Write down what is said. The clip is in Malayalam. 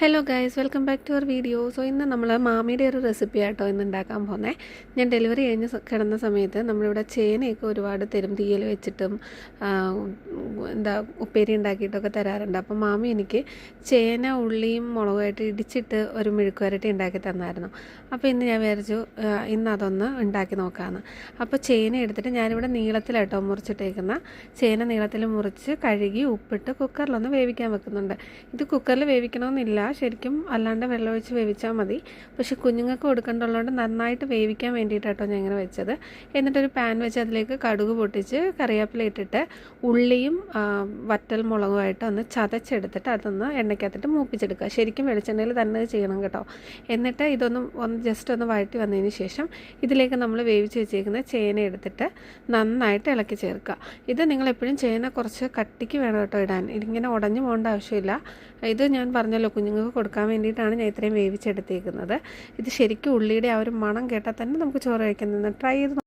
Hello guys welcome back to our video so ഇന്ന് നമ്മൾ മാമിയുടെ ഒരു റെസിപ്പി ആയിട്ടോ ഇന്ന് ഉണ്ടാക്കാൻ പോകുന്നത് ഞാൻ ഡെലിവറി കഴിഞ്ഞ് കിടന്ന സമയത്ത് നമ്മളിവിടെ ചേനയൊക്കെ ഒരുപാട് തരും. തീയൽ വെച്ചിട്ടും എന്താ ഉപ്പേരി ഉണ്ടാക്കിയിട്ടൊക്കെ തരാറുണ്ട്. അപ്പോൾ മാമി എനിക്ക് ചേന ഉള്ളിയും മുളകുമായിട്ട് ഇടിച്ചിട്ട് ഒരു മെഴുക്ക് വരട്ടി ഉണ്ടാക്കി തന്നായിരുന്നു. അപ്പോൾ ഇന്ന് ഞാൻ വിചാരിച്ചു ഇന്ന് അതൊന്ന് ഉണ്ടാക്കി നോക്കാമെന്ന് അപ്പോൾ ചേന എടുത്തിട്ട് ഞാനിവിടെ നീളത്തിലാട്ടോ മുറിച്ചിട്ടേക്കുന്ന. ചേന നീളത്തിൽ മുറിച്ച് കഴുകി ഉപ്പിട്ട് കുക്കറിലൊന്ന് വേവിക്കാൻ വെക്കുന്നുണ്ട്. ഇത് കുക്കറിൽ വേവിക്കണമെന്നില്ല ശരിക്കും അല്ലാണ്ട് വെള്ളമൊഴിച്ച് വേവിച്ചാൽ മതി. പക്ഷെ കുഞ്ഞുങ്ങൾക്ക് കൊടുക്കേണ്ടതുകൊണ്ട് നന്നായിട്ട് വേവിക്കാൻ വേണ്ടിയിട്ടാട്ടോ ഞാൻ ഇങ്ങനെ വെച്ചത്. എന്നിട്ടൊരു പാൻ വെച്ച് അതിലേക്ക് കടുക് പൊട്ടിച്ച് കറിവേപ്പില ഇട്ടിട്ട് ഉള്ളിയും വറ്റൽ മുളകുമായിട്ട് ഒന്ന് ചതച്ചെടുത്തിട്ട് അതൊന്ന് എണ്ണയ്ക്കകത്തിട്ട് മൂപ്പിച്ചെടുക്കുക. ശരിക്കും വെളിച്ചെണ്ണയിൽ തന്നെ ചെയ്യണം കേട്ടോ. എന്നിട്ട് ഇതൊന്ന് ഒന്ന് ജസ്റ്റ് ഒന്ന് വഴറ്റി വന്നതിന് ശേഷം ഇതിലേക്ക് നമ്മൾ വേവിച്ച് വെച്ചേക്കുന്ന ചേന എടുത്തിട്ട് നന്നായിട്ട് ഇളക്കി ചേർക്കുക. ഇത് നിങ്ങൾ എപ്പോഴും ചേന കുറച്ച് കട്ടിക്ക് വേണം കേട്ടോ ഇടാൻ. ഇതിങ്ങനെ ഉടഞ്ഞു പോകേണ്ട ആവശ്യമില്ല. ഇത് ഞാൻ പറഞ്ഞല്ലോ കുഞ്ഞുങ്ങൾക്ക് കൊടുക്കാൻ വേണ്ടിയിട്ടാണ് ഞാൻ ഇത്രയും വേവിച്ചെടുത്തേക്കുന്നത്. ഇത് ശരിക്കും ഉള്ളിയുടെ ആ ഒരു മണം കേട്ടാൽ തന്നെ നമുക്ക് ചോറ് കഴിക്കുന്നത് ട്രൈ ചെയ്ത്